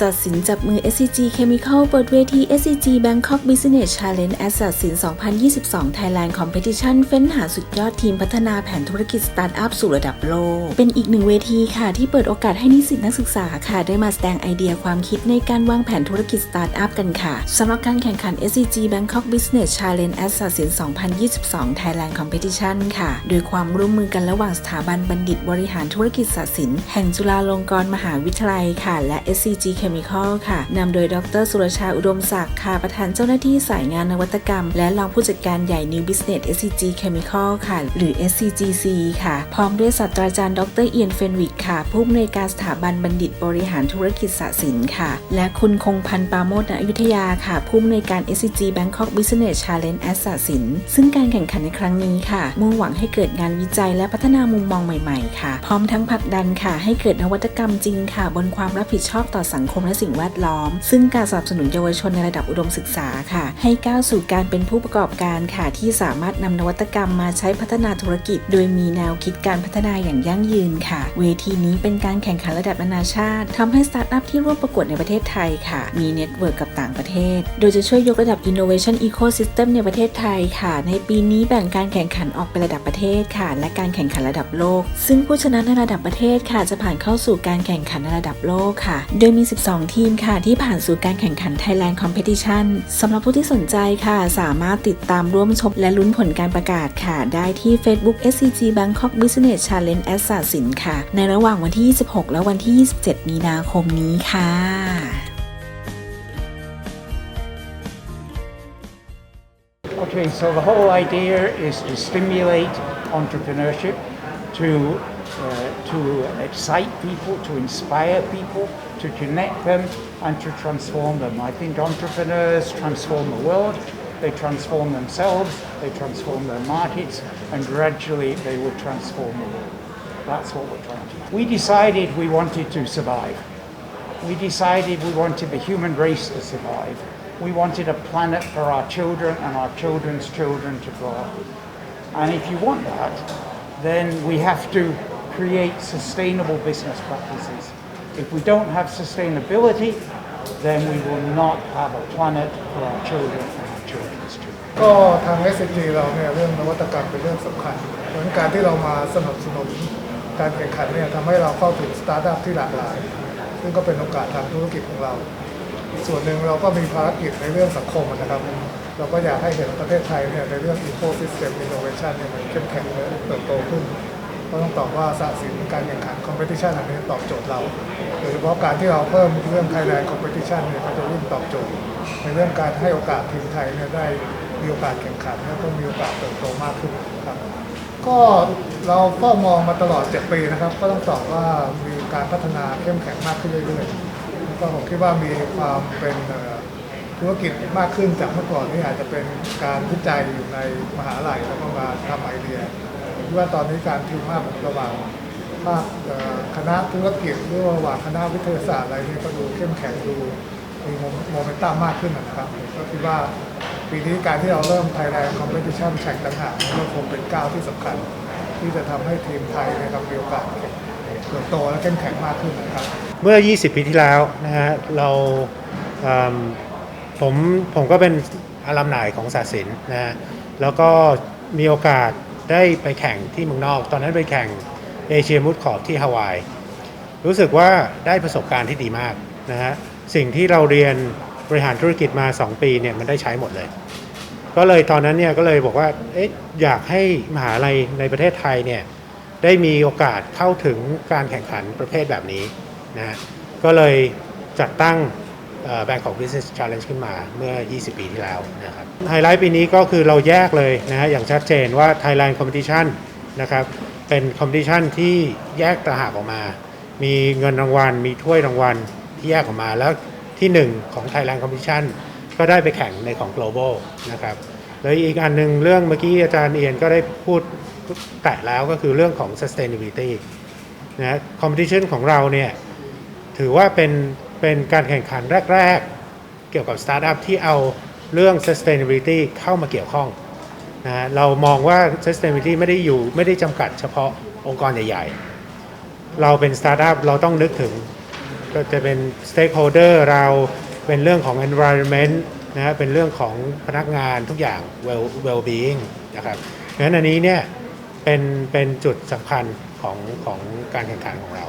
สัตสินจับมือ SCG Chemical เปิดเวที SCG Bangkok Business Challenge แอสสัตสิน 2022 Thailand Competition เฟ้นหาสุดยอดทีมพัฒนาแผนธุรกิจสตาร์ทอัพสู่ระดับโลก เป็นอีกหนึ่งเวทีค่ะที่เปิดโอกาสให้นิสิตนักศึกษาค่ะ ได้มาแสดงไอเดียความคิดในการวางแผนธุรกิจสตาร์ทอัพกันค่ะสำหรับการแข่งขัน SCG Bangkok Business Challenge แอสสัตสิน 2022 Thailand Competition ค่ะ โดยความร่วมมือกันระหว่างสถาบันบัณฑิตบริหารธุรกิจศาสตร์ศิลป์แห่งจุฬาลงกรณ์มหาวิทยาลัยค่ะ และ SCG Chemical ค่ะนำโดยดร สุรชาอุดมศักดิ์ค่ะ ประธานเจ้าหน้าที่สายงานนวัตกรรม และรองผู้จัดการใหญ่ New Business SCG Chemical ค่ะ หรือ SCGC ค่ะ พร้อมด้วยศาสตราจารย์ดรเอียนเฟนวิกค่ะ ผู้อำนวยการสถาบันบัณฑิตบริหารธุรกิจศาสตร์ศิลป์ค่ะ และคุณคงพันธ์ปาโมทณอยุธยาค่ะ ผู้อำนวยการ SCG Bangkok Business Challenge สหสินซึ่งการแข่งขันในครั้งนี้ค่ะ มุ่งหวังให้เกิดงานวิจัยและพัฒนามุมมองใหม่ๆค่ะ พร้อมทั้งผลักดันค่ะ ให้เกิดนวัตกรรมจริงค่ะ บนความรับผิดชอบต่อสังคมมและสิ่งแวดล้อม ซึ่งการสนับสนุนเยาวชนในระดับอุดมศึกษาค่ะ ให้ก้าวสู่การเป็นผู้ประกอบการค่ะที่สามารถนำนวัตกรรมมาใช้พัฒนาธุรกิจ โดยมีแนวคิดการพัฒนาอย่างยั่งยืนค่ะ เวทีนี้เป็นการแข่งขันระดับนานาชาติทำให้สตาร์ทอัพที่ร่วมประกวดในประเทศไทยค่ะ มีเน็ตเวิร์กกับต่างประเทศ โดยจะช่วยยกระดับ innovation ecosystem ในประเทศไทยค่ะ ในปีนี้แบ่งการแข่งขันออกเป็นระดับประเทศค่ะ และการแข่งขันระดับโลก ซึ่งผู้ชนะในระดับประเทศค่ะ จะผ่านเข้าสู่การแข่งขันในระดับโลกค่ะ โดยมี12 ทีมค่ะ ที่ผ่านสู่การแข่งขัน Thailand Competition สำหรับผู้ที่สนใจค่ะ สามารถติดตามร่วมชมและลุ้นผลการประกาศค่ะ ได้ที่ Facebook SCG Bangkok Business Challenge แอสสัสินค่ะ ในระหว่างวันที่ 26 และวันที่ 27 มีนาคมนี้ค่ะ Okay, so the whole idea is to stimulate entrepreneurship, to uh, to uh, excite people, to inspire people, to connect them, and to transform them. I think entrepreneurs transform the world, they transform themselves, they transform their markets, and gradually they will transform the world. That's what we're trying to do. We decided we wanted to survive. We decided we wanted the human race to survive. We wanted a planet for our children and our children's children to grow up. And if you want that, then we have to create sustainable business practices. If we don't have sustainability, then we will not have a planet for our children and our children's children. ก็ทาง s อ g เราเนี่ยเรื่องนวัตกรรมเป็นเรื่องสำคัญเพราะฉะนั้นการที่เรามาสนับสนุนการแข่งขันเนี่ยทำให้เราเข้าถึงสตาร์ทอัพที่หลากหลาย ซึ่งก็เป็นโอกาสทางธุรกิจของเรา อีกส่วนหนึ่งเราก็มีภารกิจในเรื่องสังคมนะครับ เราก็อยากให้เห็นประเทศไทยเนี่ยในเรื่อง ecosystem innovation เนี่ยมันเข้มแข็งและเติบโตขึ้น ก็ต้องตอบว่าสาสินการแข่งขัน competition อันนี้ตอบโจทย์เรา โดยเฉพาะการที่เราเพิ่มเรื่อง Thailand competition เนี่ยก็จะยิ่งตอบโจทย์ ในเรื่องการให้โอกาสทีมไทยเนี่ยได้มีโอกาสแข่งขันและก็มีโอกาสเติบโตมากขึ้นครับก็เราก็มองมาตลอด 7 ปีนะครับ ก็ต้องตอบว่ามีการพัฒนาเข้มแข็งมากขึ้นเรื่อยๆแล้วก็ผมคิดว่ามีความเป็นธุรกิจมากขึ้นจากเมื่อก่อนนี่อาจจะเป็นการวิจัยอยู่ในมหาลัยแล้วก็มาทำไอเดีย ว่าตอนนี้การทีมมากระหว่างภาคคณะธุรกิจหรือว่าระหว่างคณะวิทยาศาสตร์อะไรนี่ก็ดูเข้มแข็งดูมีโมเมนตัมมากขึ้นนะครับก็คิดว่าปีนี้การที่เราเริ่ม Thailand Competition แข่งต่างหากก็คงเป็นก้าวที่สำคัญ ที่จะทำให้ทีมไทยนะครับมีโอกาสเติบโตและเข้มแข็งมากขึ้นนะครับ เมื่อ 20 ปีที่แล้วนะฮะเราเผมผมก็เป็นอาลัมนายของศาสตร์ศิลนะฮะแล้วก็มีโอกาส ได้ไปแข่งที่เมืองนอก ตอนนั้นไปแข่งเอเชียมุดขอบที่ฮาวาย รู้สึกว่าได้ประสบการณ์ที่ดีมากนะฮะสิ่งที่เราเรียนบริหารธุรกิจมา 2 ปีเนี่ยมันได้ใช้หมดเลย ก็เลยตอนนั้นเนี่ยก็เลยบอกว่าเอ๊ะอยากให้มหาลัยในประเทศไทยเนี่ยได้มีโอกาสเข้าถึงการแข่งขันประเภทแบบนี้นะฮะก็เลยจัดตั้ง แบงก์ของ Business Challenge ขึ้นมาเมื่อ 20 ปีที่แล้วนะครับไฮไลท์ปีนี้ก็คือเราแยกเลยนะฮะอย่างชัดเจนว่า Thailand Competition นะครับเป็น Competition ที่แยกต่างหากออกมา มีเงินรางวัล มีถ้วยรางวัลที่แยกออกมาแล้วที่หนึ่งของ Thailand Competition ก็ได้ไปแข่งในของ global นะครับแล้วอีกอันหนึ่งเรื่องเมื่อกี้อาจารย์เอียนก็ได้พูดแตะแล้วก็คือเรื่องของ sustainability นะ competition ของเราเนี่ยถือว่าเป็น เป็นการแข่งขันแรก ๆ เกี่ยวกับสตาร์ทอัพที่เอาเรื่อง sustainability เข้ามาเกี่ยวข้องนะฮะเรามองว่า sustainability ไม่ได้อยู่ไม่ได้จำกัดเฉพาะองค์กรใหญ่ ๆ เราเป็นสตาร์ทอัพเราต้องนึกถึงก็จะเป็น stakeholder เราเป็นเรื่องของ environment นะฮะเป็นเรื่องของพนักงานทุกอย่าง well well being นะครับงั้นอันนี้เนี่ยเป็นเป็นจุดสำคัญของของการแข่งขันของเรา